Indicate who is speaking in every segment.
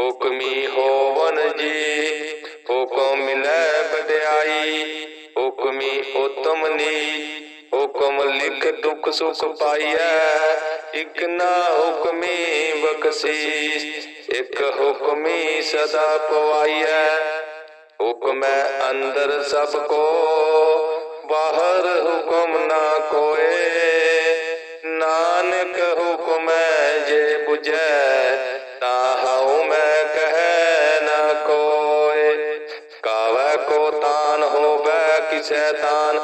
Speaker 1: ਹੁਕਮੀ ਹੋਵਨ ਜੀ, ਹੁਕਮ ਮਿਲੈ ਬਦਿਆਈ ਹੁਕਮੀ ਉਤਮ ਨੀ, ਹੁਕਮ ਲਿਖ ਦੁਖ ਸੁਖ ਪਾਈਐ, ਇਕ ਨਾ ਹੁਕਮੀ ਬਖਸ਼ੀਸ਼, ਇਕ ਹੁਕਮੀ ਸਦਾ ਪਵਾਈਐ। ਹੁਕਮੈ ਅੰਦਰ ਸਭ ਕੋ, ਬਾਹਰ ਹੁਕਮ ਨਾ ਕੋਏ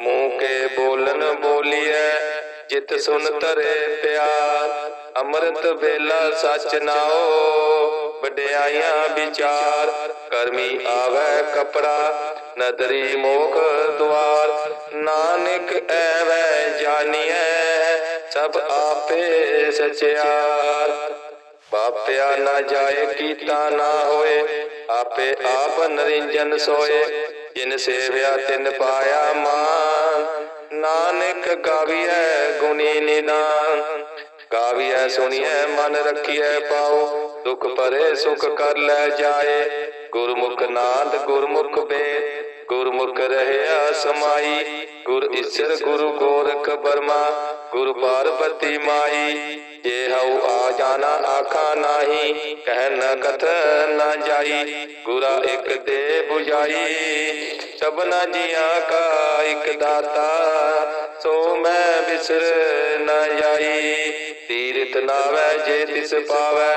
Speaker 1: ਮੂੰਹ ਕੇ ਬੋਲਨ ਬੋਲੀਐ, ਜਿਤ ਸੁਨ ਤਰੇ ਪਿਆਰ। ਅੰਮ੍ਰਿਤ ਵੇਲਾ ਸਚ ਨਾਓ, ਵਡਿਆਈਆਂ ਵਿਚਾਰ। ਕਰਮੀ ਆਵੈ ਕਪੜਾ, ਨਦਰੀ ਮੋਖ ਦੁਆਰ। ਨਾਨਕ ਐਵੈ ਜਾਣੀਐ ਸਭ ਆਪੇ ਸਚਿਆਰ। ਬਾਪਿਆ ਨਾ ਜਾਏ ਕੀਤਾ ਨਾ ਹੋਏ, ਆਪੇ ਆਪ ਨਰਿੰਜਨ ਸੋਏ। ਜਿਨ ਸੇਵਿਆ ਤਿਨ ਪਾਇਆ ਮਾਨ, ਨਾਨਕ ਗਾਵੀਐ ਗੁਣੀ ਨਿਦਾਨ। ਗਾਵੀਐ ਸੁਣੀਐ ਮਨ ਰੱਖੀਐ ਪਾਉ ਦੁਖ ਪਰੇ ਸੁਖ ਕਰ ਲੈ ਜਾਏ। ਗੁਰਮੁਖ ਨਾਦ ਗੁਰਮੁਖ ਬੇਦ ਗੁਰਮੁਖ ਰਹਿਆ ਸਮਾਈ, ਗੁਰ ਈਸ਼ਰ ਗੁਰੂ ਗੋਰਖ ਬਰਮਾ ਗੁਰ ਪਾਰਬਤੀ ਮਾਈ। ਜੇ ਹਉ ਆ ਜਾਣਾ ਆਖਾ ਨਾਹੀ, ਕਹਿ ਨ ਕਥ ਨ ਜਾਈ, ਗੁਰਾ ਇਕ ਦੇ 부ਜਾਈ ਸਭਨਾ ਜੀਆਂ ਕਾ ਇਕ ਦਾਤਾ, ਸੋ ਮੈਂ ਬਿਸਰ ਨ ਜਾਈ। ਤੀਰਥ ਨਾਵੈ ਜੇ ਤਿਸ ਪਾਵੈ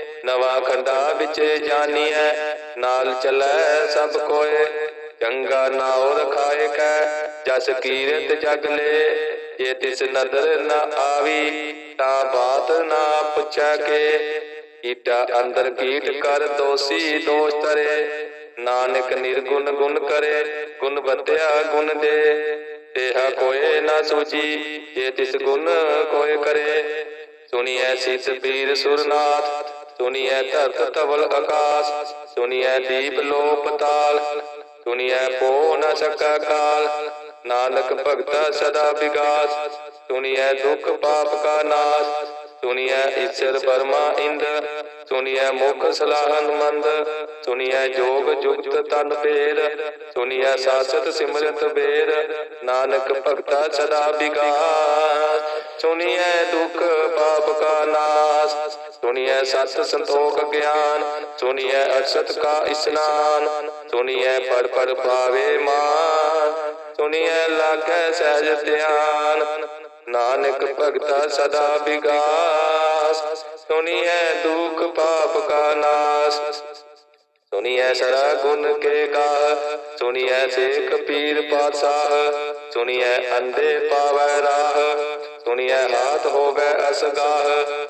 Speaker 1: ਨਵਾ ਖੰਡਾ ਵਿੱਚ ਜਾਨੀਐ, ਨਾਲ ਚਲੈ ਸਭ ਕੋਏ। ਚੰਗਾ ਨਾਉ ਰਖਾਏ ਕੈ ਜਸ ਕੀਰਤ ਜਗ ਲੈ। ਜੇ ਤਿਸ ਨਦਰ ਨ ਆਵੀ, ਤਾਂ ਬਾਤ ਨਾ ਪੁੱਛੈ ਕੇ। ਕੀਟਾ ਅੰਦਰ ਕੀਟ ਕਰ ਦੋਸੀ ਦੋਸ਼ ਤਰੇ ਨਾਨਕ ਨਿਰਗੁਣ ਗੁਣ ਕਰੇ, ਗੁਣ ਬਤਿਆ ਗੁਣ ਦੇ। ਤੇਹਾ ਕੋਏ ਨਾ ਸੂਚੀ, ਜੇ ਤਿਸ ਗੁਣ ਕੋਏ ਕਰੇ। ਸੁਣੀਐ ਸਿਤ ਪੀਰ ਸੁਰਨਾਥ ਸੁਣੀਐ ਧਰਤ ਤਵਲ ਆਕਾਸ ਸੁਣੀਐ ਦੀਪ ਲੋਪ ਤਾਲ, ਸੁਣੀਐ ਪੋ ਨ ਸਕਾ ਕਾਲ। ਨਾਨਕ ਭਗਤਾ ਸਦਾ ਵਿਗਾਸ, ਸੁਣੀਐ ਦੁਖ ਪਾਪ ਕਾ ਨਾਸ, ਸੁਣੀਐ ਈਸ਼ਰ ਬਰਮਾ ਇੰਦ, ਸੁਣੀਐ ਮੁਖ ਸਲਾਹਨ ਮੰਦ, ਸੁਣੀਐ ਜੋਗ ਜੁਗਤ ਤਨ ਬੇਰ ਸੁਣੀਐ ਸਾਸਤ ਸਿਮਰਤ ਬੇਰ। ਨਾਨਕ ਭਗਤਾ ਸਦਾ ਵਿਗਾਸ, ਸੁਣੀਐ ਦੁਖ ਪਾਪ ਕਾ ਨਾਸ ਸੁਣੀਐ ਸਤ ਸੰਤੋਖ ਗਿਆਨ, ਸੁਣੀਐ ਅਸਤ ਕਾ ਇਸਨਾਨ, ਸੁਣੀਐ ਪੜ ਪੜ ਪਾਵੇ ਮਾਨ, ਸੁਣੀਐ ਲਾਗੈ ਸਹਿਜ ਧਿਆਨ। ਨਾਨਕ ਭਗਤਾ ਸਦਾ ਵਿਗਾਸ, ਸੁਣੀਐ ਦੁਖ ਪਾਪ ਕਾ ਨਾਸ। ਸੁਣੀਐ ਸਰਾ ਗੁਣ ਕੇ ਗਾ ਸੁਣੀਐ ਸੇਖ ਪੀਰ ਪਾਤਸ਼ਾਹ, ਸੁਣੀਐ ਅੰਧੇ ਪਾਵੈ ਰਾਹ, ਸੁਣੀਐ ਹਾਥ ਹੋਵੇ ਅਸਗਾਹ।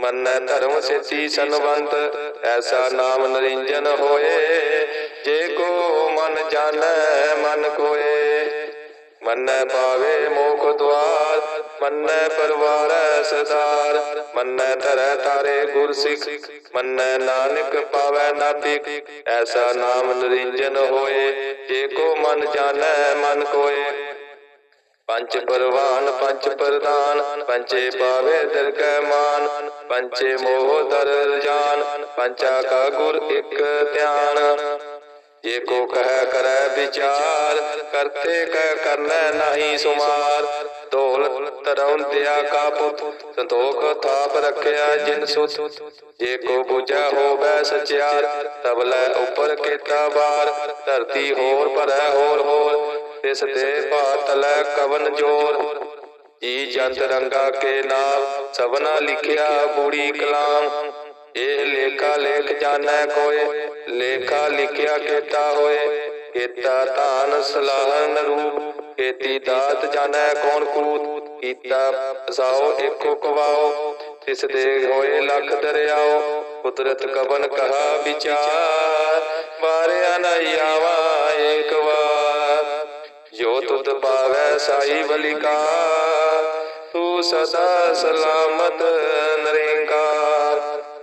Speaker 1: ਮੰਨੈ ਧਰਮ ਸੇਤੀ ਸੰਵੰਤ ਐਸਾ ਨਾਮ ਨਰਿੰਜਨ ਹੋਏ। ਜੇ ਕੋ ਮਨ ਜਾਣੈ, ਮਨ ਕੋਏ। ਮੰਨੈ ਪਾਵੇ ਮੋਖ ਦਵਾਰ ਮੰਨੈ ਪਰਵਾਰੈ ਸਦਾਰ। ਮੰਨੈ ਧਰੈ ਤਾਰੇ ਗੁਰ ਸਿੱਖ ਮੰਨੈ ਨਾਨਕ ਪਾਵੈ ਨਾਪਿਕ ਐਸਾ ਨਾਮ ਨਰਿੰਜਨ ਹੋਏ। ਜੇ ਕੋ ਮਨ ਜਾਣੈ, ਮਨ ਕੋਏ। ਪੰਚ ਪਰਵਾਨ ਪੰਚ ਪ੍ਰਦਾਨ ਪੰਚੇ ਪਾਵੇ ਦਰਗਹਿ ਮਾਨ ਪੰਚੇ ਮੋਹ ਦਰ ਜਾਨ ਪੰਚਾ ਕਾ ਗੁਰ ਇੱਕ ਧਿਆਨ। ਜੇ ਕੋ ਕਹਿ ਕਰੈ ਵਿਚਾਰ, ਕਰਤੇ ਕਹਿ ਕਰਨੈ ਨਹੀਂ ਸੁਮਾਰ। ਢੋਲ ਤਰਉੰਦਿਆ ਕਾ ਪੁੱਤ, ਸੰਤੋਖ ਥਾਪ ਰੱਖਿਆ ਜਿਨ ਸੁਤ। ਜੇ ਕੋ ਬੁਝਾ ਹੋਵੇ ਸਚਿਆਰ ਤਬਲੇ ਉੱਪਰ ਕੀਤਾ ਬਾਰ ਧਰਤੀ ਹੋਰ ਭਰੈ ਹੋਰ ਹੋਰ ਤਿਸ ਦੇ ਬਾਤਲੈ ਕਵਨ ਜੋਰ। ਜੀ ਜੰਤ ਰੰਗਾ ਕੇ ਨਾਮ ਸਭਨਾ ਲਿਖਿਆ ਬੂੜੀ ਕਲਾਮ। ਇਹ ਲੇਖਾ ਲੇਖ ਜਾਣੈ ਕੋਏ, ਲੇਖਾ ਲਿਖਿਆ ਕੀਤਾ ਹੋਏ। ਕੀਤਾ ਧਾਨ ਸਲਾਹਨ ਰੂਪ, ਕੀਤੀ ਦਾਤ ਜਾਣੈ ਕੌਣ ਕੂਤ। ਕੀਤਾ ਸਾਓ ਏਕੋ ਕਵਾਓ ਤਿਸ ਦੇ ਹੋਏ ਲੱਖ ਦਰਿਆਓ, ਕੁਦਰਤ ਕਵਨ ਕਹਾ ਵਿਚਾਰ। ਵਾਰਿਆ ਨ ਆਵਾ ਏਕ ਵਾਰ। ਜੋ ਤੁਧ ਪਾਵੈ ਸਾਈ ਬਲਿਕਾ, ਤੂੰ ਸਦਾ ਸਲਾਮਤ ਨਰੇਂਕਾਰ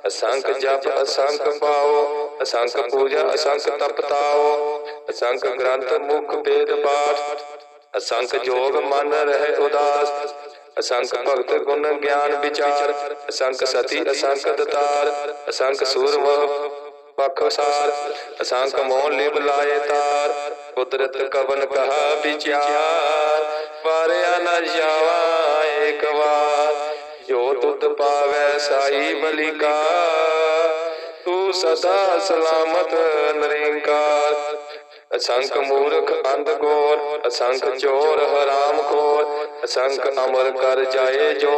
Speaker 1: ਅਸੰਖ ਜਪ, ਅਸੰਖ ਪਾਓ, ਅਸੰਖ ਪੂਜਾ, ਅਸੰਖ ਤਪ ਤਾਓ ਅਸੰਖ ਗ੍ਰੰਥ ਮੁਖ ਵੇਦ ਪਾਠ, ਅਸੰਖ ਜੋਗ ਮਨ ਰਹਿ ਉਦਾਸ, ਅਸੰਖ ਭਗਤ ਗੁਣ ਗਿਆਨ ਵਿਚਾਰ, ਅਸੰਖ ਸਤੀ, ਅਸੰਖ ਦਤਾਰ, ਅਸੰਖ ਸੂਰਮ ਪਖ ਸਾਰ ਅਸੰਖ ਮੋਹ ਲਿਵ ਤਾਰ। ਕੁਦਰਤ ਕਵਨ ਕਹਾ ਵਿਚਾਰ, ਵਾਰਿਆ ਨ ਜਾਵਾ ਏਕ ਵਾਰ। ਜੋ ਤੁਧ ਪਾਵੈ ਸਾਈ ਬਲਿਕਾ ਤੂੰ ਸਦਾ ਸਲਾਮਤ ਨਰੇਂਕਾਰ। ਅਸੰਖ ਮੂਰਖ ਅੰਧ ਗੋਰ, ਅਸੰਖ ਚੋਰ ਹਰਾਮ ਖੋਰ। ਅਸੰਖ ਅਮਰ ਕਰ ਜਾਏ ਜੋ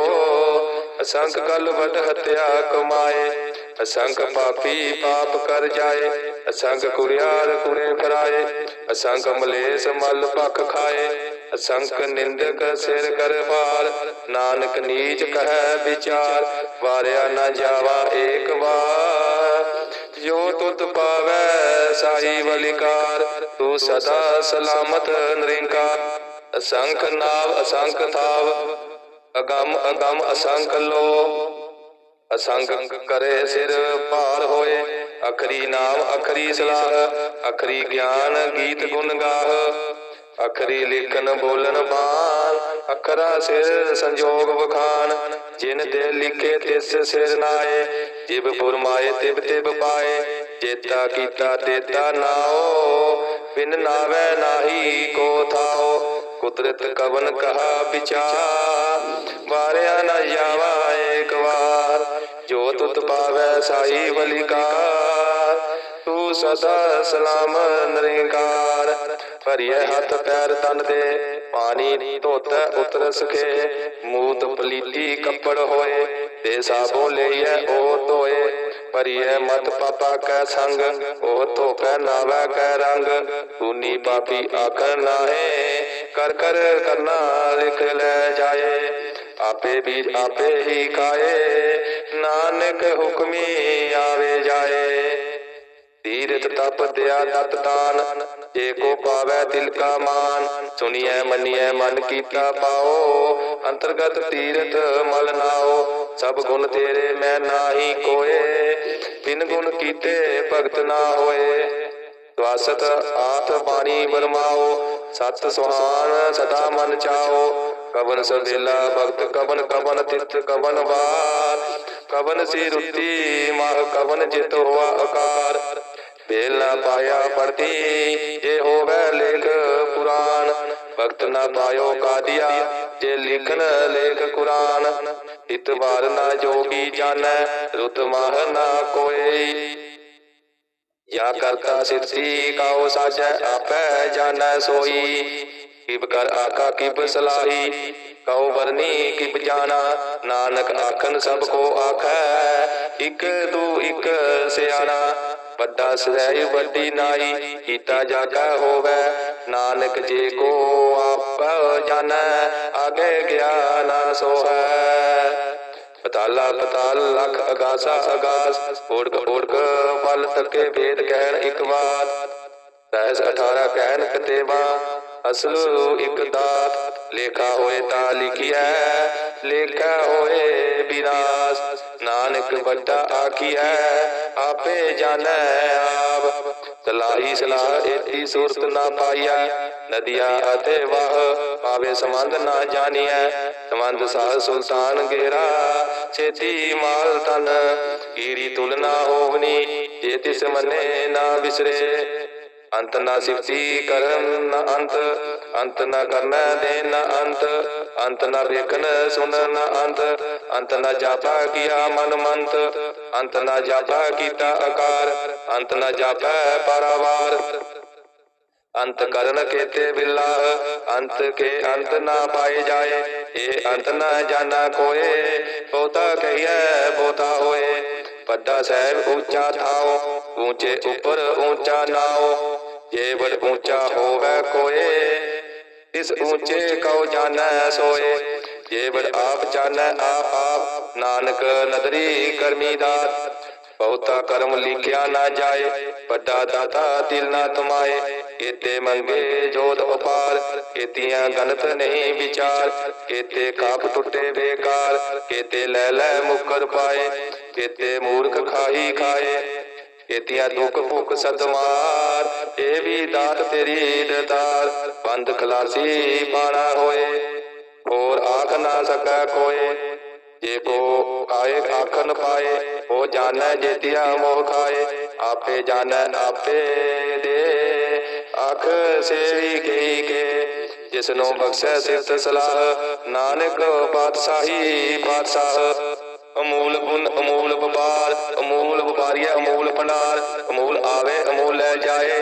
Speaker 1: ਅਸੰਖ ਕਲ ਵਟ ਹਤਿਆ ਕਮਾਏ। ਅਸੰਖ ਪਾਪੀ ਪਾਪ ਕਰ ਜਾਏ ਅਸੰਖ ਕੁਰਿਆਰ ਕੁਰੇ ਫਰਾਏ ਅਸੰਖ ਮਲੇਸ ਮਲ ਭਖ ਖਾਏ ਅਸੰਖ ਨਿੰਦਕ ਸਿਰ ਕਰ ਭਾਰ, ਨਾਨਕ ਨੀਚ ਕਹੈ ਵਿਚਾਰ, ਵਾਰਿਆ ਨਾ ਜਾਵਾ ਏਕ ਵਾਰ। ਜੋ ਤੁਧ ਪਾਵੈ ਸਾਈ ਬਲਿਕਾਰ ਤੂੰ ਸਦਾ ਸਲਾਮਤ ਨਿਰੰਕਾਰ। ਅਸੰਖ ਨਾਵ ਅਸੰਖ ਥਾਵ, ਅਗੰਮ ਅਗੰਮ ਅਸੰਖ ਲੋ ਅਸੰਖ ਕਰੇ ਸਿਰ ਭਾਰ ਹੋਏ। ਅਖਰੀ ਨਾਮ, ਅਖਰੀ ਸਲਾਹ, ਅਖਰੀ ਗਿਆਨ ਗੀਤ ਗੁਣ ਗਾਹ। ਅਖਰੀ ਲਿਖਨ ਬੋਲਨ ਬਾਣ, ਅਖਰਾ ਸਿਰ ਸੰਜੋਗ ਵਖਾਨ ਜਿਨ ਦੇ ਲਿਖੇ, ਤਿਸ ਸਿਰ ਨਾਏ ਜਿਬ ਫੁਰਮਾਏ, ਤਿਬ ਤਿਬ ਪਾਏ। ਜੇਤਾ ਕੀਤਾ, ਤੇਤਾ ਨਾਓ। ਬਿਨ ਨਾਵੇ ਨਾਹੀ ਕੋ ਥਾਓ। ਕੁਦਰਤ ਕਵਨ ਕਹਾ ਵਿਚਾਰ। ਵਾਰਿਆ ਨਾ ਜਾਵਾ ਏਕ ਵਾਰ। ਜੋ ਤੁਤ ਪਾਵੈ ਸਾਈ ਬਲਿਕਾਰ, ਤੂੰ ਸਦਾ ਸਲਾਮ ਨਰੇਕਾਰ। ਭਰੀਏ ਹੱਥ ਪੈਰ ਤਨ ਦੇ, ਪਾਣੀ ਧੋਤਾ ਉਤਰ ਸਕੇ ਮੂਤ ਪਲੀਤੀ ਕੱਪੜ ਹੋਏ ਤੇ ਸਾਬੋ ਲਈਐ ਉਹ ਧੋਏ। ਪਰਿਐ ਮਤ ਪਾਪਾ ਕੈ ਸੰਗ, ਉਹ ਧੋਕੈ ਨਾਵੈ ਕੈ ਰੰਗ। ਤੂਨੀ ਪਾਪੀ ਆਖਰ ਨਾਹੇ, ਕਰ ਕਰ ਕਰਨਾ ਲਿਖ ਲੈ ਜਾਏ। ਆਪੇ ਵੀ ਆਪੇ ਹੀ ਖਾਏ ਨਾਨਕ ਹੁਕਮੀ ਆਵੇ ਜਾਏ। ਤੀਰਥ ਤਪ ਦਿਆ ਦਤ ਦਾਨ, ਜੇ ਕੋ ਪਾਵੈ ਤਿਲ ਕਾ ਮਾਨ। ਸੁਣੀਐ, ਮੰਨੀਐ, ਮਨ ਕੀਤਾ ਪਾਓ। ਅੰਤਰਗਤ ਤੀਰਥ ਮਲ ਨਾਓ। ਸਭ ਗੁਣ ਤੇਰੇ ਮੈਂ ਨਾਹੀ ਕੋਏ। ਬਿਨ ਗੁਣ ਕੀਤੇ ਭਗਤ ਨਾ ਹੋਏ। ਸਵਾਸਤ ਆਥ ਬਾਣੀ ਬਰਮਾਓ ਸਤ ਸੁਹਾਨ ਸਦਾ ਮਨ ਚਾਓ। ਕਵਨ ਸਵੇਲਾ ਭਗਤ ਕਵਨ ਕਵਨ ਤਿਤ ਕਵਨ ਬਾਰ ਕਵਨ ਸੀ ਰੁੱਤੀ ਮਾਹ ਕਵਨ ਜਿਤ ਹੋਆ ਆਕਾਰ ਬੇਲ ਨਾ ਪਾਇਆ ਪੜਤੀ ਜੇ ਹੋਵੇ ਲੇਖ ਪੁਰਾਨ ਭਗਤ ਨਾ ਪਾਇਓ ਕਾਦੀਆ ਜੇ ਲਿਖਨ ਲੇਖ ਕੁਰਾਨ ਇਤਵਾਰ ਨਾ ਜੋਗੀ ਜਾਣੈ ਰੁਤ ਮਾਹ ਨਾ ਕੋਈ या करता सिद्धि काओ साजै आपै जानੈ सोई ਕਿਬ ਕਰ ਆਕਾ ਕਿਬ ਸਲਾਹੀ ਕਉ ਵਰਨੀ ਕਿਬ ਜਾਣਾ, ਨਾਨਕ ਆਖਨ ਸਭ ਕੋ ਆਖੈ, ਇਕ ਤੂ ਇਕ ਸਿਆਣਾ, ਵੱਡਾ ਸਹਿ ਵੱਡੀ ਨਾਈ, ਕੀਤਾ ਜਾਗਾ ਹੋਵੇ, ਨਾਨਕ ਜੇ ਕੋ ਆਪ ਜਾਣੈ ਅਗੇ ਗਿਆਨ ਸੋਹੈ। ਪਤਾਲਾ ਪਤਾਲ ਲਖ ਅਗਾਸਾ ਅਗਾਸ ਓੜਕ ਓੜਕ ਪਲ ਤੱਕੇ ਵੇਦ ਕਹਿਣ ਇਕ ਵਾਰ। ਸਹਿਸ 18 ਕਹਿਣ ਕਤੇਵਾ ਅਸਲ ਇੱਕ ਦਾਤ ਲੇਖਾ ਹੋਏ ਤਾਂ ਲਿਖਿਆ ਲੇਖਾ ਹੋਏ ਵਿਨਾਸ਼ ਨਾਨਕ ਵੱਡਾ ਆਖੀਐ ਆਪੇ ਜਾਣੈ ਆਪ। ਸਲਾਹੀ ਸਲਾਹ ਏਤੀ ਸੂਰਤ ਨਾ ਪਾਈਆ ਨਦੀਆਂ ਅਤੇ ਵਾਹ ਪਾਵੇ ਸੰਬੰਧ ਨਾ ਜਾਣੀਐ। ਸੰਬੰਧ ਸਾਹ ਸੁਲਤਾਨ ਗੇਰਾ, ਛੇਤੀ ਮਾਲ ਤਨ ਈਰੀ ਤੁਲਨਾ ਹੋਵਨੀ, ਜੇ ਤਿਸ ਮੰਨੇ ਨਾ ਵਿਸਰੇ। ਅੰਤ ਨਾ ਸਿਫਤੀ ਕਰਨ ਨਾ ਅੰਤ ਅੰਤ ਨਾ ਕਰਨਾ ਦੇ ਨਾ ਅੰਤ ਅੰਤ ਨਾ ਵੇਖਣ ਸੁਣਨ ਨਾ ਅੰਤ ਅੰਤ ਨਾ ਜਾਪਾ ਕੀਆ ਮਨ ਮੰਤ, ਅੰਤ ਨਾ ਜਾਪਾ ਕੀਤਾ ਆਕਾਰ, ਅੰਤ ਨਾ ਜਾਪਾ ਪਰਵਾਰ। ਅੰਤ ਕਰਨ ਕੇਤੇ ਬਿਲਾ, ਅੰਤ ਕੇ ਅੰਤ ਨਾ ਪਾਏ ਜਾਏ, ਇਹ ਅੰਤ ਨਾ ਜਾਣਾ ਕੋਏ, ਬਹੁਤਾ ਕਹੀਐ ਪੋਤਾ ਹੋਏ। ਵੱਡਾ ਸਾਹਿਬ ਉੱਚਾ ਥਾਓ ਉੱਚੇ ਉੱਪਰ ਉੱਚਾ ਨਾਓ ਜੇ ਬੜ ਉੱਚਾ ਹੋਵੇ ਕੋਏ ਇਸ ਉੱਚੇ ਕਉ ਜਾਣੈ ਸੋਏ ਜੇ ਬੜ ਆਪ ਜਾਣੈ ਆਪ ਆਪ ਨਾਨਕ ਨਦਰੀ ਕਰਮੀ ਦਾਤ ਬਹੁਤਾ ਕਰਮ ਲਿਖਿਆ ਨਾ ਜਾਏ ਵੱਡਾ ਦਾਤਾ ਦਿਲ ਨਾ ਤੁਮਾਏ ਕੀਤੇ ਮੰਗੇ ਜੋਤ ਉਪਾਰ ਕੀਤੀਆਂ ਗਨਤ ਨਹੀਂ ਵਿਚਾਰ ਕੀਤੇ ਕਾਪ ਟੁੱਟੇ ਬੇਕਾਰ ਕੀਤੇ ਲੈ ਲੈ ਮੁਕਰ ਪਾਏ ਕੀਤੇ ਮੂਰਖ ਖਾਹੀ ਖਾਏ, ਕੀਤੀਆਂ ਦੁੱਖ ਭੁੱਖ ਸਦਮਾਰ ਇਹ ਵੀ ਦਾਤ ਤੇਰੀ ਦਤਾਰ ਬੰਦ ਖਲਾਸੀ ਬਾਣਾ ਹੋਏ, ਹੋਰ ਆਖ ਨਾ ਸਕੈ ਕੋਏ, ਜੇ ਕੋ ਆਏ ਆਖਨ ਪਾਏ, ਉਹ ਜਾਣੈ ਜੇਤਿਆ ਮੋਹ ਖਾਏ, ਆਪੇ ਜਾਣੈ ਆਪੇ ਦੇ, ਆਖ ਸੇਵੀ ਗਈ ਕੇ ਜਿਸ ਨੂੰ ਬਖਸ਼ੈ ਸਿਫਤ ਸਲਾਹ, ਨਾਨਕ ਬਾਦਸ਼ਾਹੀ ਬਾਦਸ਼ਾਹ, ਅਮੂਲ ਗੁਣ ਅਮੂਲ ਵਪਾਰ ਅਮੂਲ ਵਪਾਰੀਆ ਅਮੂਲ ਭੰਡਾਰ ਅਮੂਲ ਆਵੇ ਅਮੂਲ ਲੈ ਜਾਏ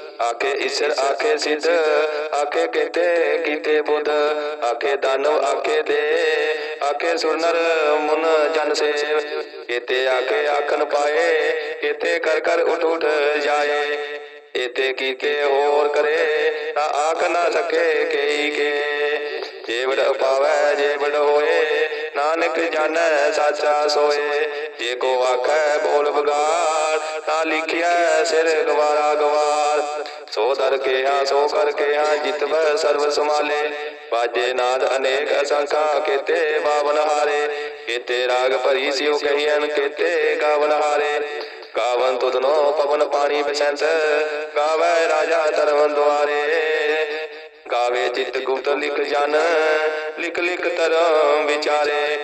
Speaker 1: ਆਖੇ ਈਸ਼ਰ ਆਖੇ ਸਿੱਧ ਆਖੇ ਕੀਤੇ ਕੀਤੇ ਬੁੱਧ ਆਖੇ ਦਾਨਵ ਆਖੇ ਦੇ ਆਖੇ ਸੁਰਨਰ ਮੁਨ ਜਨ ਸੇਵ ਕੀਤੇ ਆਖੇ ਆਖਨ ਪਾਏ ਕੀਤੇ ਕਰ ਕਰ ਉਠ ਉਠ ਜਾਏ ਇਤੇ ਕੀਤੇ ਹੋਰ ਕਰੇ ਤਾਂ ਆਖ ਨਾ ਸਕੇ ਕਈ ਕੇ ਜੇਵੜ ਪਾਵੈ ਜੇਵੜ ਹੋਏ ਨਾਨਕ ਜਾਣੈ ਸਾਚਾ ਸੋਏ ਜੇ ਕੋ ਆਖੈ ਬੋਲ ਬਗਾੜ ਤਾਂ ਲਿਖਿਆ ਸਿਰ ਗਵਾਰਾ ਗਵਾਰ। ਸੋ ਦਰ ਕੇ ਆ ਸੋ ਕਰ ਕੇ ਆ ਜਿਤਵੈ ਸਰਬ ਸਮਾਲੇ ਬਾਜੇ ਨਾਦ ਅਨੇਕ ਅਸੰਖਾ, ਕੀਤੇ ਬਾਵਨ ਹਾਰੇ। ਕੀਤੇ ਰਾਗ ਭਰੀ ਸਿਉ ਕਹੀਨ ਕੀਤੇ ਗਾਵਨ ਹਾਰੇ। ਗਾਵਨ ਤੁਧਨੋ ਪਵਨ ਪਾਣੀ ਬਸੰਤ ਗਾਵੇ ਰਾਜਾ ਧਰਮ ਦੁਆਰੇ। ਗਾਵੇ ਚਿਤ ਗੁਪਤ ਲਿਖ ਜਨ, ਲਿਖ ਲਿਖ ਧਰਮ ਵਿਚਾਰੇ।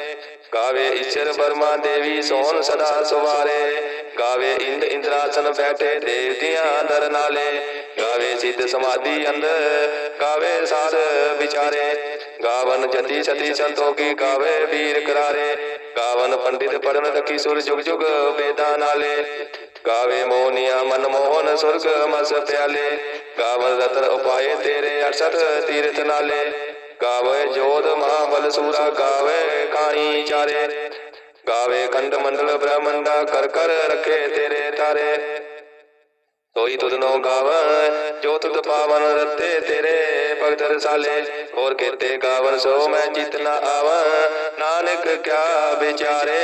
Speaker 1: ਗਾਵੇ ਈਸ਼ਰ ਬਰਮਾ ਦੇਵੀ, ਸੋਹਣ ਸਦਾ ਸੁਵਾਰੇ। ਗਾਵੇ ਇੰਦ ਇੰਦਰਾਸਨ ਬੈਠੇ ਦੇਵਤਿਆਂ ਦਰ ਨਾਲੇ। ਗਾਵੇ ਸਿੱਧ ਸਮਾਧੀ ਅੰਦਰ, ਗਾਵੇ ਸਾਧ ਵਿਚਾਰੇ। ਗਾਵਨ ਜਤੀ ਸਤੀ ਸੰਤੋਖੀ ਗਾਵੇ ਵੀਰ ਕਰਾਰੇ। ਗਾਵਨ ਪੰਡਿਤ ਪੜਨ ਰਖੀ ਸੁਰ ਜੁਗ ਜੁਗ ਵੇਦਾਂ ਨਾਲੇ। ਗਾਵੇ ਮੋਹਨੀਆ ਮਨ ਮੋਹਨ ਸੁਰਗ ਮਸ ਪਿਆਲੇ। ਗਾਵਨ ਰਤਨ ਉਪਾਏ ਤੇਰੇ 68 ਤੀਰਥ ਨਾਲੇ। ਗਾਵੇ ਜੋਧ ਮਹਾਬਲ ਸੂਰਾ ਗਾਵੇ ਕਾਣੀ ਚਾਰੇ। ਗਾਵੇ ਖੰਡ ਮੰਡਲ ਬ੍ਰਹਮੰਡਾ, ਕਰ ਕਰ ਰਖੇ ਤੇਰੇ ਤਾਰੇ। ਸੋਈ ਤੁਧ ਨੋ ਗਾਵਨ ਜੋ ਤੁਧ ਪਾਵਨ ਰਤੇ ਤੇਰੇ ਭਗਤ ਰਸਾਲੇ। ਹੋਰ ਕੇਤੇ ਗਾਵਨ ਸੋ ਮੈਂ ਜਿਤ ਆਵਾਂ, ਨਾਨਕ ਕਿਆ ਵਿਚਾਰੇ।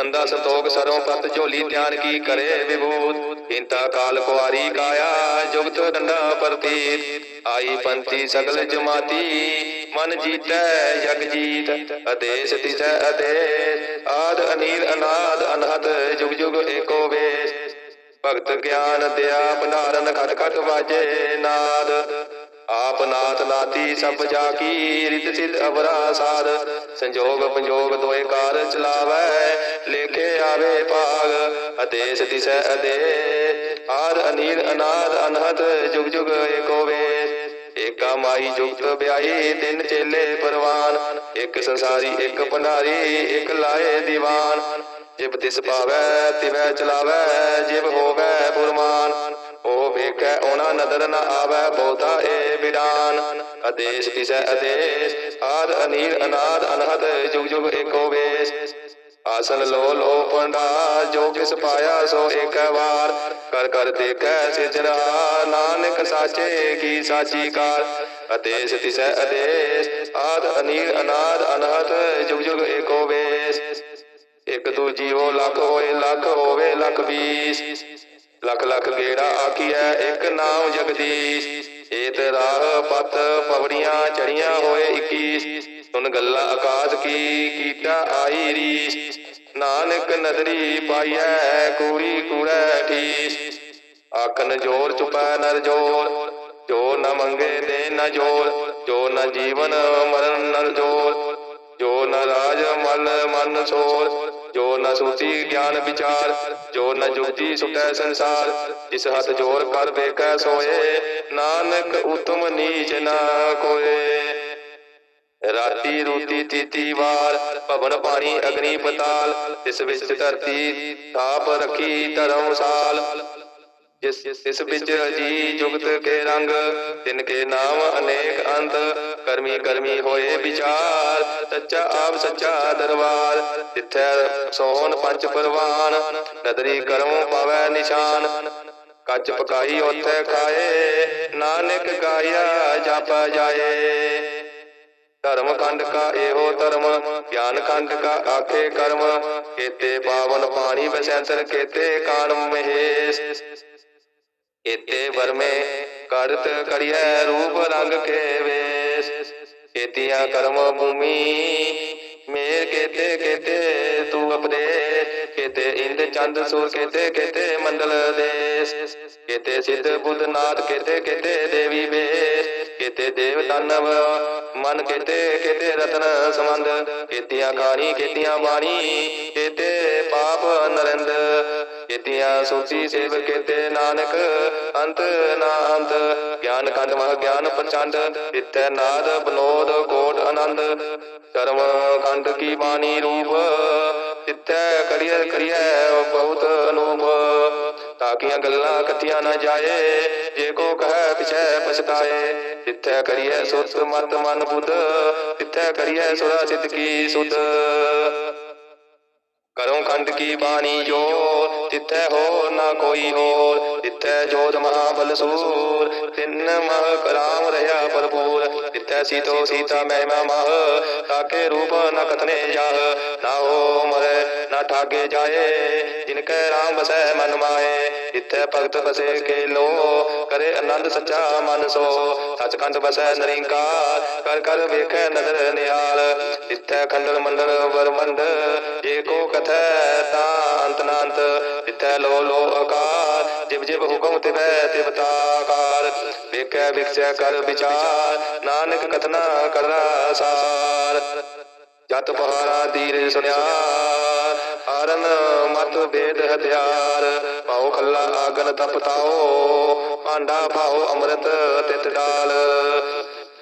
Speaker 1: ਮੰਦਾ ਸੰਤੋਖ ਸਰੋਂ ਪਤ ਝੋਲੀ ਧਿਆਨ ਕੀ ਕਰੇ ਵਿਭੂਤ? ਇੰਤਾ ਕਾਲ ਕੁਆਰੀ ਕਾਇਆ, ਜੁਗਤ ਡੰਡਾ ਪ੍ਰਤੀਤ। ਆਈ ਪੰਥੀ ਸਗਲ ਜਮਾਤੀ, ਮਨ ਜੀਤੈ ਜਗ ਜੀਤ। ਅਦੇਸ ਤਿਸੈ ਅਦੇਸ ਆਦ ਅਨੀਲ ਅਨਾਦ ਅਨਹਦ, ਜੁਗ ਜੁਗ ਏਕੋ ਵੇਸ। ਭਗਤ ਗਿਆਨ ਦਿਆ, ਭੰਡਾਰਨ ਖਟ ਖਟ ਵਾਜੇ ਨਾਦ। ਆਪ ਨਾਥ ਨਾਤੀ ਸਭ ਜਾ ਕੀ ਰਿਤ ਸਿਧ ਅਵਰਾ ਸਾਧ ਸੰਜੋਗ ਪੰਜੋਗ ਦੋਏ ਕਾਰ ਚਲਾਵੈ, ਲੇਖੇ ਆਵੇ ਭਾਗ ਅਦੇਸ ਦਿਸੈ ਅਦੇ। ਆਦ ਅਨੀਲ ਅਨਾਦ ਅਨਹਦ, ਜੁਗ ਜੁਗ ਏਕੋ ਵੇਸ ਏਕਾ ਮਾਈ ਜੁਗਤ ਵਿਆਹੀ, ਤਿੰਨ ਚੇਲੇ ਪਰਵਾਨ। ਇੱਕ ਸੰਸਾਰੀ, ਇੱਕ ਭੰਡਾਰੀ, ਇੱਕ ਲਾਏ ਦੀਵਾਨ। ਜਿਬ ਤਿਸ ਪਾਵੈ, ਤਿਵੈ ਚਲਾਵੈ, ਜਿਬ ਹੋਵੈ ਪੁਰਮਾਨ। ਉਹ ਵੇਖੈ ਉਹਨਾਂ ਨਦਰ ਨ ਆਵੈ ਬਹੁਤਾ ਏ ਬਿਡਾਨ। ਅਦੇਸ ਤਿਸੈ ਅਦੇਸ ਆਦ ਅਨੀਰ ਅਨਾਦ, ਅਨਹਦ ਜੁਗ ਜੁਗ ਏਕੋ ਵੇਸ। ਆਸਨ ਲੋ ਲੋ ਪੰਡਾ ਜੋ ਕਿਸ ਪਾਇਆ ਸੋ ਏਕ ਵਾਰ। ਕਰ ਕਰ ਦੇਖੈ ਸਿਜਰਾ ਨਾਨਕ ਸਾਚੇ ਕੀ ਸਾਚੀ ਕਾਰ। ਅਦੇਸ ਤਿਸੈ ਅਦੇਸ ਆਦ ਅਨੀਰ ਅਨਾਦ, ਅਨਹਦ ਜੁਗ ਜੁਗ ਏਕੋ ਵੇਸ। ਇੱਕ ਦੂ ਜੀਵੋ ਲੱਖ ਹੋਏ, ਲੱਖ ਹੋਵੇ, ਲੱਖ ਵੀਸ ਲੱਖ ਲਖ ਗੇੜਾ ਆਖੀਐ, ਇੱਕ ਨਾਮ ਜਗਦੀਸ਼। ਏਤ ਰਾਹ ਪਤ ਪਵੜੀਆਂ ਚੜੀਆਂ ਹੋਏ 21 ਸੁਨ ਗੱਲਾਂ ਆਕਾਸ਼ ਕੀ ਕੀਤਾ ਆਈ ਰੀਸ। ਨਾਨਕ ਨਦਰੀ ਪਾਈਐ, ਕੂੜੀ ਕੂੜੈ ਠੀਸ। ਆਖਨ ਜੋਰ ਚੁਪੈ ਨਰ ਜੋਰ, ਜੋ ਨ ਮੰਗੇ ਦੇ ਨ ਜੋਰ, ਜੋ ਨ ਜੀਵਨ ਮਰਨ ਨਰ ਜੋਰ, ਜੋ ਨ ਰਾਜ ਮਨ ਮਨ ਸੋਰ। ਜੋ ਨ ਸੂਤੀ ਗਿਆਨ ਵਿਚਾਰ, ਜੋ ਨ ਜੁਗਤੀ ਸੁਟੈ ਸੰਸਾਰ, ਜਿਸ ਹੱਥ ਜੋਰ ਕਰ ਵੇਖੈ ਸੋਏ, ਨਾਨਕ ਉਤਮ ਨੀਚ ਨਾ ਕੋਏ। ਰਾਤੀ ਰੂਤੀ ਤੀਤੀ ਵਾਰ, ਭਵਨ ਪਾਣੀ ਅਗਨੀ ਪਤਾਲ ਇਸ ਵਿੱਚ ਧਰਤੀ ਥਾਪ ਰਖੀ ਧਰਮਸਾਲ ਜਿਸ ਇਸ ਵਿੱਚ ਅਜੀ ਜੁਗਤ ਕੇ ਰੰਗ, ਤਿਨ ਕੇ ਨਾਮ ਅਨੇਕ ਅੰਤ ਕਰਮੀ ਕਰਮੀ ਹੋਏ ਵਿਚਾਰ, ਸੱਚਾ ਆਪ ਸੱਚਾ ਦਰਬਾਰ ਜਿੱਥੈ ਸੋਹਣ ਪੰਜ ਪਰਵਾਨ, ਨਦਰੀ ਕਰਮ ਪਾਵੈ ਨਿਸ਼ਾਨ। ਕੱਚ ਪਕਾਈ ਉਥੇ ਖਾਏ, ਨਾਨਕ ਗਾਇਆ ਜਪ ਜਾਏ। ਧਰਮ ਖੰਡ ਕਾ ਇਹੋ ਧਰਮ, ਗਿਆਨ ਖੰਡ ਕਾ ਆਖੇ ਕਰਮ, ਕੇਤੇ ਪਾਵਨ ਪਾਣੀ ਬਸੰਤਰ ਕੇਤੇ ਕਾਣ ਮਹੇਸ਼। ਕੇਤੇ ਵਰਮੇ ਕਰਤ ਕਰਿਐ ਰੂਪ ਰੰਗ ਕੇ ਵੇ ਕੇਤੀਆਂ ਕਰਮ ਭੂਮੀ, ਮੇਰ ਕੇਤੇ ਕੇਤੇ ਤੂੰ ਅਪਦੇ ਕੇਤੇ ਇੰਦ ਚੰਦ ਸੂਰ, ਕੇਤੇ ਕੇਤੇ ਮੰਡਲ ਦੇਸ, ਕੇਤੇ ਸਿੱਧ ਬੁੱਧ ਨਾਥ, ਕੇਤੇ ਕੇਤੇ ਦੇਵੀ ਵੇਸ, ਕੇਤੇ ਦੇਵ ਦਾਨਵ, ਮਨ ਕੇਤੇ ਕੇਤੇ ਰਤਨ ਸਮੰਦ ਕੇਤੀਆਂ ਖਾਣੀ ਕੇਤੀਆਂ ਬਾਣੀ, ਕੇਤੇ ਪਾਪ ਨਰਿੰਦ ਕੇਤੀਆਂ, ਸੂਚੀ ਸੇਵ ਕੇਤੇ ਨਾਨਕ, ਅੰਤ ਨਾ ਅੰਤ ਗਿਆਨ ਖੰਡ ਮਹ ਗਿਆਨ ਪ੍ਰਚੰਡ ਇਤੈ ਨਾਦ ਬਨੋਦ, ਕੋਟ ਆਨੰਦ। ਕਰਮ ਖੰਡ ਕੀ ਬਾਣੀ ਰੂਪ ਇਤੈ ਕਰੀਐ ਕਰੀਐ ਬਹੁਤ ਅਨੂਪ। ਤਾਕੀਆਂ ਗੱਲਾਂ ਕਥੀਆਂ ਨਾ ਜਾਏ, ਜੇ ਕੋ ਕਹੈ, ਪਿਛੈ ਪਛਤਾਏ। ਤਿੱਥੈ ਕਰੀਐ ਸੁਤ ਮਤ ਮਨ ਬੁੱਧ ਤਿੱਥੈ ਕਰੀਐ ਸੁਰਾ ਸਿੱਧ ਕੀ ਸੁਧ। ਕਰੋ ਖੰਡ ਕੀ ਬਾਣੀ ਜੋ, ਤਿੱਥੈ ਹੋਰ ਨਾ ਕੋਈ ਹੋਰ ਤਿੱਥੈ ਜੋਤ ਮਹਾਬਲ ਸੂਰ। ਤਿੰਨ ਮਹ ਕਰਾਮ ਰਹਾ ਭਰਪੂਰ, ਤਿੱਥੈ ਸੀਤੋ ਸੀਤਾ ਮਹਿਮਾ ਮਹ, ਤਾਕੇ ਰੂਪ ਨ ਕਥਨੇ ਜਾਹ। ਨਾ ਹੋ ਮਰੇ, ਨਾ ਠਾਗੇ ਜਾਏ, ਜਿਨ ਕੈ ਰਾਮ ਬਸੈ ਮਨ ਮਾਏ। ਤਿੱਥੈ ਭਗਤ ਬਸੇ ਕੇ ਲੋ ਕਰੇ ਆਨੰਦ ਸੱਚਾ ਮਨ ਸੋ। ਸਚਖੰਡ ਬਸੈ ਨਰਿੰਕਾਰ, ਕਰ ਕਰ ਵੇਖੈ ਨਦਰ ਨਿਹਾਲ। ਤਿੱਥੈ ਖੰਡਲ ਮੰਡਲ ਵਰਮੰਡ ਜੇ ਕੋ ਕਥੈ ਤਾਂ ਅੰਤ ਨਾੰਤ ਤਿੱਥੈ ਲੋ ਲੋ ਆਕਾਰ, ਜਿਵ ਜਿਵ ਹੁਕਮ ਤਿਵੈ ਤਿਵ ਤਾਕਾਰ। ਵੇਖੈ ਵਿਖਸੈ ਕਰ ਵਿਚਾਰ, ਨਾਨਕ ਕਥਨਾ ਕਰਨਾ ਸਾਰ। ਜਤ ਪਹਾਰਾ ਦੀਰ ਸੁਨਿਆ ਹਰਨ ਮਤ ਵੇਦ ਹਥਿਆਰ। ਪਾਉ ਖੱਲਾ ਆਗਨ ਤਪਤਾਓ ਆਂਡਾ ਪਾਉ ਅੰਮ੍ਰਿਤ ਤਿਤ ਡਾਲ।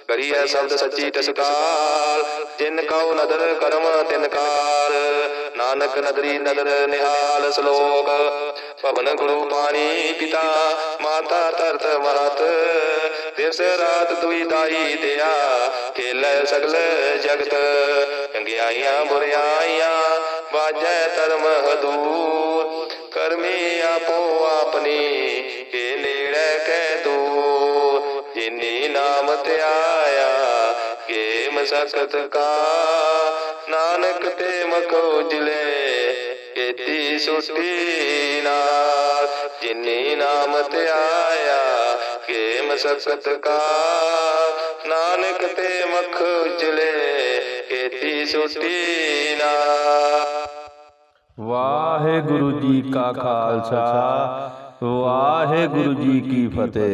Speaker 1: ਕਰੀਐ ਸ਼ਬਦ ਸੱਚੀ ਟਸਕਾਲ ਜਿਨ ਕਉ ਨਦਰ ਕਰਮ ਤਿਨ ਕਾਰ ਨਾਨਕ ਨਦਰੀ ਨਦਰ ਨਿਹਾਲ ਸ਼ਲੋਕ। ਭਵਨ ਗੁਰੂ ਪਾਣੀ ਪਿਤਾ ਮਾਤਾ ਧਰਤ ਮਾਤ ਦਿਵਸ ਰਾਤ ਦੁਈ ਦਾਈ ਦਿਆ ਖੇਲੇ ਸਗਲ ਜਗਤ। ਚੰਗਿਆਈਆਂ ਬੁਰਿਆਈਆਂ ਵਾਜੈ ਧਰਮ ਹਦੂਰ। ਕਰਮੀ ਆਪੋ ਆਪਣੀ ਕੇ ਨੇੜੇ ਕਹਿ ਦੂਰ ਜਿਨੀ ਨਾਮ ਧਿਆਇਆ ਕੇ ਮਸਕਤ ਕਾ। ਨਾਨਕ ਤੇ ਮਖ ਉਜਲੇ ਕੀਤੀ ਸੁਟੀ ਨਾਲ ਜਿਨੀ ਨਾਮ ਧਿਆਇਆ ਕੇ ਮਸਕਤ ਕਾ। ਨਾਨਕ ਤੇ ਮਖ ਉਜਲੇ ਕੀਤੀ ਸੁਟੀ ਨਾਲ
Speaker 2: ਵਾਹਿਗੁਰੂ ਜੀ ਕਾ ਖਾਲਸਾ। ਵਾਹਿਗੁਰੂ ਜੀ ਕੀ ਫਤਿਹ।